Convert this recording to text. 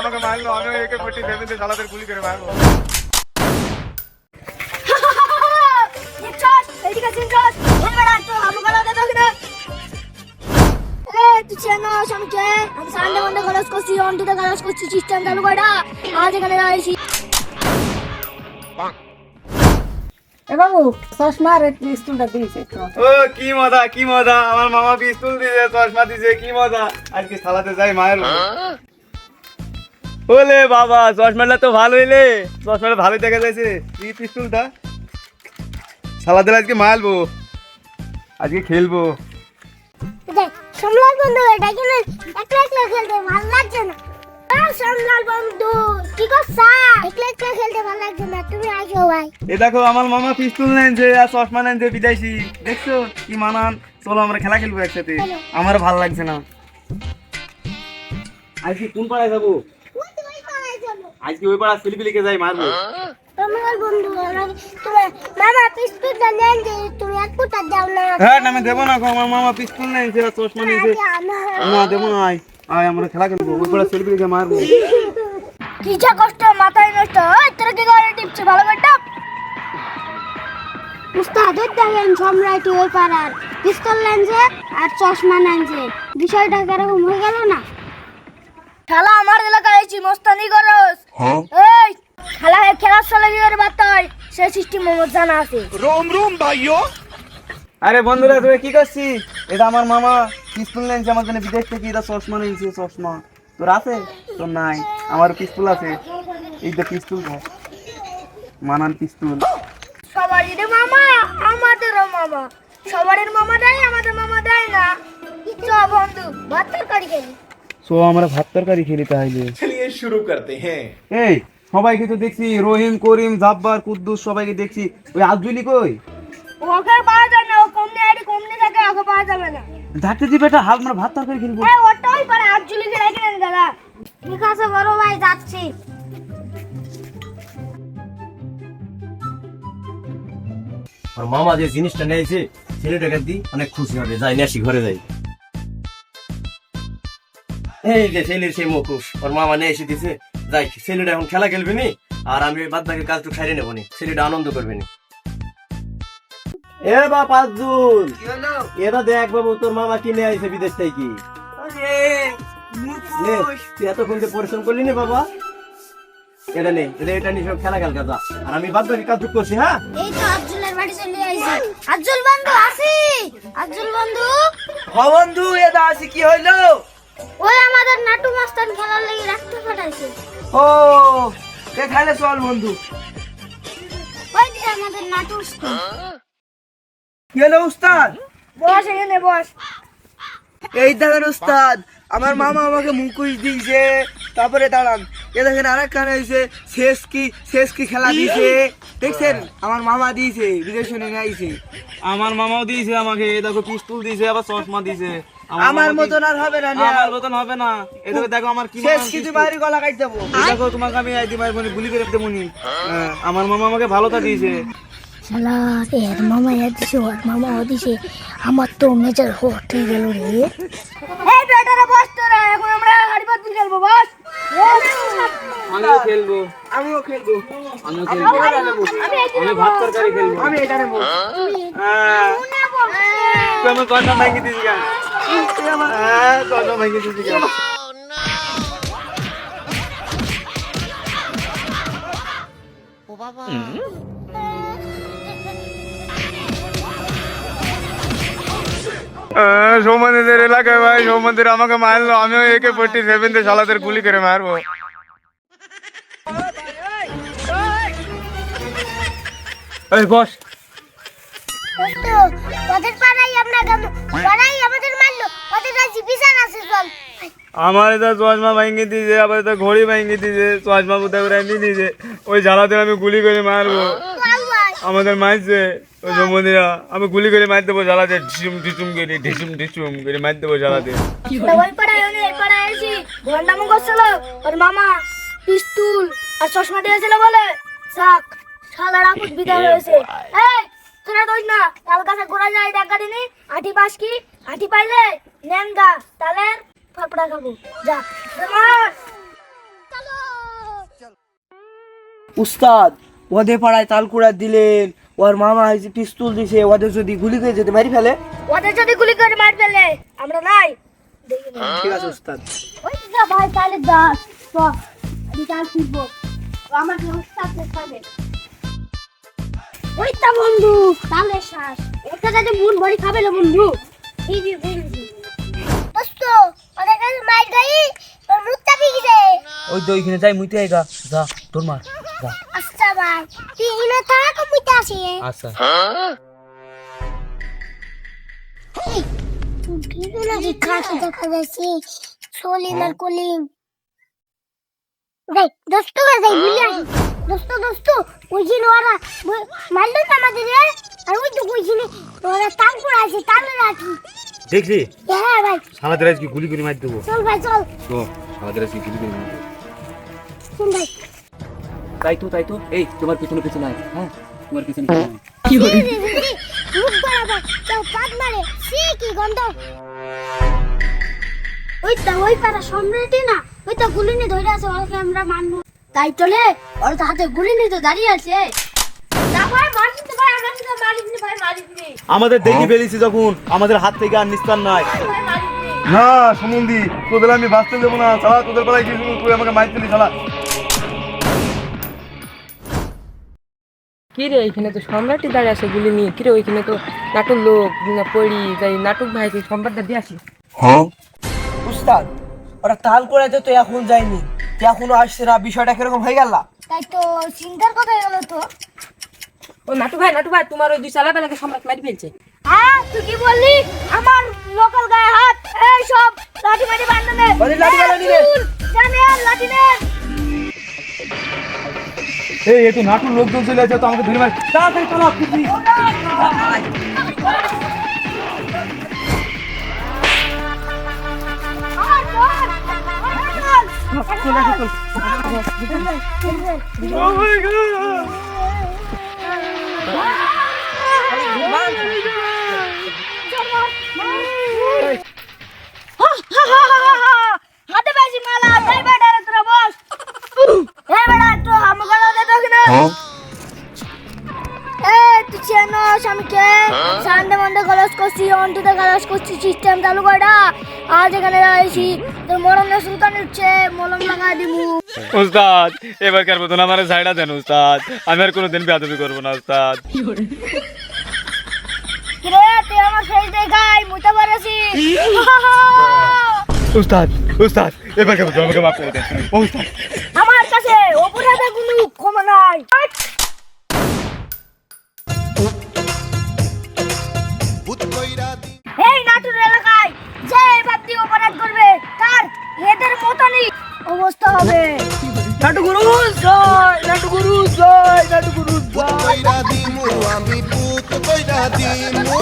আমাকে মারলো আমি একে সালাদের গুলি করে মারবো। বাবু চশমার দিয়েছে ও কি মজা কি মজা। আমার মামা পিস্তল দিছে চশমা দিছে কি মজা। আজকে সালাতে যাই মায়ের ওলে বাবা চশমাটা তো ভালো হইলে চশমাটা ভালো দেখা যাচ্ছে কি পিস্তলটা। সালাদের আজকে মারবো। আজকে খেলব। সমলাল বন্ধু এটা কি না একলা একলা খেলতে ভালো লাগছে না। সমলাল বন্ধু কি করছ? একলা একলা খেলতে ভালো লাগছে না। তুমি আসো ভাই। এ দেখো আমার মামা পিস্তল নেনছে আর চশমা নেনছে বিদেশি দেখছ কি মানান? চলো আমরা খেলা খেলব একসাথে। আমার ভালো লাগছে না। আজকে কোন পাড়ায় যাব? আজকে ওই পাড়া সিলিপিলিকে যাই মারবো। সমলাল বন্ধু তোমার মামা নেন যে তুমি এক ফুটা দাও না। হ্যাঁ আমি দেবো না গো, আমার মামা পিস্তল আর চশমা নিয়েছে। না দেবো না আয় আয় আমরা খেলা খেলব ওই পাড়া সিলিপিলিকে মারবো। কি যা কষ্ট মাথায় নষ্ট ওই তোর কি করে টিপছে ভালো করে টাপ। উস্তাদ ওই দেখেন সম্রাট ওই পাড়ার। পিস্তল লেনছে আর চশমা নেনছে বিষয়টা কীরকম হয়ে গেল না? খেলা আমার এলাকায় আইছি মস্তানি করস এই খেলা খেলার চলে করে বার্তায় সে সিস্টেম মোমো জানা আছে। আরে বন্ধুরা তুই কি করছিস? এটা আমার মামা। পিস্তল নেনছে আমার জন্য বিদেশ থেকে এটা চশমা নিয়েছে চশমা। তোর আছে? তোর নাই। আমার পিস্তল আছে। এই তো পিস্তল মানান পিস্তল সবারই রে মামা আমাদেরও মামা। সবারের মামা দেয় আমাদের মামা দেয় না। চ বন্ধু ভাত তরকারি খেলি। সো আমরা ভাত তরকারি খেলি তাহলে। শুরু করতে হ্যাঁ। এই সবাইকে তো দেখছি রহিম করিম জাব্বার কুদ্দুস সবাইকে দেখছি। ওই আজুলি কই? ওকে পাওয়া যায় না ও কমনে আইডি কমনে থাকে ওকে পাওয়া যাবে না। ধাতে দি বেটা হাল মার ভাত তরকারি খেলব এই ওটাই পারে আজুলি কে রাখেন দাদা। ঠিক আছে বড় ভাই যাচ্ছি। আর মামা যে জিনিসটা নিয়েছে ছেলেটাকে দি অনেক খুশি হবে যাই নেছি ঘরে যাই। এই যে ছেলের সেই মুখোশ ওর মামা নিয়ে এসে দিছে। যাই ছেলেটা এখন খেলা খেলবে নি আর আমি ওই বাদ বাকি কাজটুকু সাইরে নেব নি। ছেলেটা আনন্দ করবে নি। এ বা পাঁচজন এটা দেখ বাবু তোর মামা কিনে আইছে বিদেশ থেকে। তুই এতক্ষণ যে পরিশ্রম করলি নি বাবা? এটা নেই এটা এটা নিয়ে সব খেলা আর আমি বাদ বাকি কাজ করছি হ্যাঁ? এই তো আজুলের বাড়ি চলে আইছি। আজুল বন্ধু আসি? আজুল বন্ধু? বন্ধু এটা আছে কি হইল? ওই আমাদের নাটু মাস্তান খেলার লাগি রাখতে পাঠাইছে। ও দেখালে চল বন্ধু। ওই যে আমাদের নাটু কি উস্তাদ? বস এখানে বস। এই দেখেন উস্তাদ আমার মামা আমাকে মুখোশ দিয়েছে। তারপরে দাঁড়ান। এ দেখেন আরেক খানে হয়েছে শেষ কি শেষ কি খেলা দিয়েছে। দেখছেন? আমার মামা দিয়েছে বিদেশে আইছে। আমার মামাও দিয়েছে আমাকে দেখো পিস্তল দিয়েছে আবার চশমা দিয়েছে। আমার মতন আর হবে না আমার মতন হবে না। এই দেখো আমার কি শেষ কিছু। বাইরে গলা যাব এই দেখো তোমাকে আমি আইদি মারবো নি, গুলি করে দেবো নি। হ্যাঁ, আমার মামা আমাকে ভালোটা দিয়েছে শালা এর মামা এ দিছে ওর মামা ও দিছে। আমার তো মেজার হট হয়ে গেল রে। এই বেটারা বস তোরা এখন আমরা হাড়িপাত খেলব বস। আমিও খেলব। আমিও খেলব। আমিও খেলব। আমি ভাত তরকারি খেলব। আমি এটা নেব হ্যাঁ। আমার কন্যা ভাঙি দিস কেন? হ্যাঁ সৌমন্দির এলাকায় ভাই সৌমন্দির আমাকে মারলো। আমিও একে ফোর্টি সেভেন দিয়ে সালাদের গুলি করে মারবো। বস। আমাদের মারলো ওদের কাছে বিচার আছে চল আমার এটা চশমা ভাঙি দিয়েছে, আবার এটা ঘড়ি ভাঙি দিয়েছে, চশমা কোথায় করে এমনি দিয়েছে। ওই জ্বালাতে আমি গুলি করে মারবো। আমাদের মারছে, ওই সম্বন্ধীরা আমি গুলি করে মার দেবো জ্বালাতে, ঢিসুম ঢিসুম করে, ঢিসুম ঢিসুম করে মার দেবো জ্বালাতে। ওই করছিল। মামা পিস্তুল আর চশমা দিয়েছিল বলে শাক শালার আপুত বিদায় হয়েছে। এই, তোরা দোষ না, তাল কাছে ঘোরা যায়, দেখা দিনি আঠি পাস কি? আঠি পাইলে নেন ফাপড়া খাব যা। উস্তাদ ওদের পাড়ায় তালকুড়া দিলেন। ওর মামা হয়েছে পিস্তল দিছে ওদের যদি গুলি করে যেতে মারি ফেলে। ওদের যদি গুলি করে মার ফেলে আমরা নাই। ঠিক আছে উস্তাদ। ওই যা ভাই তাহলে দাস তো বিকাল ফিরবো আমার উস্তাদ দেখাবে। ওই তা বন্ধু তাহলে শ্বাস। একটা যাতে মন ভরি খাবে না বন্ধু? এই যে দোস্ত ওদের কাছে মাইর গাই তোর মুখটা বিগড়ে ওই তো ওইখানে যাই মুইতে আইগা যা তোর মার যা। আচ্ছা ভাই তুই ইনে থাক মুইতে আসি। আচ্ছা। তুই নাকি কাছে দেখা যাচ্ছে। সলিম আর কলিম। ভাই দোস্ত ভাই ভুলে আসি। দোস্ত দোস্ত ওই যে ওরা মারলো তো আমাদের আর ওই তো ওই ওরা টান আছে টানে রাখি। দেখলি? হ্যাঁ ভাই। আজকে গুলি করে মার দেবো। চল ভাই চল। তো আজকে গুলি করে মার দেবো। শুন ভাই। তাই তো তাই তো। এই তোমার পিছনে পিছনে আয়। হ্যাঁ তোমার পিছনে মুখ বরাবর কেউ পাত মারে। সে কি গন্ধ? ওই তো ওই পাড়া সম্রাটই না। ওই তো গুলি নিয়ে ধরে আছে ওকে আমরা মানবো তাই চলে ওর তো হাতে গুলি নিয়ে তো দাঁড়িয়ে আছে। আমাদের দেখি ফেলেছি যখন আমাদের হাত থেকে আর নিস্তার নাই। নি না সুমন্দি তোদের আমি বাঁচতে দেবো না সালা তোদের বেলায় কি তুই আমাকে মাইর দিলি সালা কি রে এখানে তো সম্রাটই দাঁড়িয়ে আছে গুলি নিয়ে। কি রে ওইখানে তো নাটক লোক পড়ি যাই নাটক ভাই তুই সম্রাটটা দিয়ে আসি। উস্তাদ ওরা তাল করে তো এখন যায়নি এখনও আসছে না বিষয়টা কীরকম হয়ে গেল? তাই তো চিন্তার কথা গেল তো। ও নাটক ভাই নাটক ভাই তোমার ওই দুই চালা বেলাকে সম্রাট মারি ফেলছে। হ্যাঁ তুই কি বললি? আমার লোকাল গায়ে হাত এই সব লাঠি মারি বান্ধনে বলি লাঠি বান্ধা নিবে। জানে লাঠি নে। এই একটু নাটুর লোকজন চলে আছে তো আমাকে ধরে মার। তাড়াতাড়ি চলো আপনি আর ধর, আর চেনস আমি সানডে মন্ডে গলস করছি অন্টুতে গলস করছি সিস্টেম চালু করা আজ এখানে আইছি তোর মরণে সুলতান উঠছে মলম লাগা দিমু। উস্তাদ এবারকার মতন আমার সাইডা দেন উস্তাদ? আমি আর কোনোদিন বেয়াদবি করব না উস্তাদ। কিরে তুই আমার শেষ দেখাই মুতে পারছি উস্তাদ উস্তাদ এবারকার মতন আমাকে মাফ করে দেন। উস্তাদ আমার কাছে অপরাধের কোনো ক্ষমা নাই। এই নাটুর এলাকায় যে ব্যক্তি অপরাধ করবে তার এদের মতনই অবস্থা হবে। নাটু গুরু জয়! নাটু গুরু জয়! নাটু গুরু জয় কইরা দিমু আমি পুত কইরা দিমু।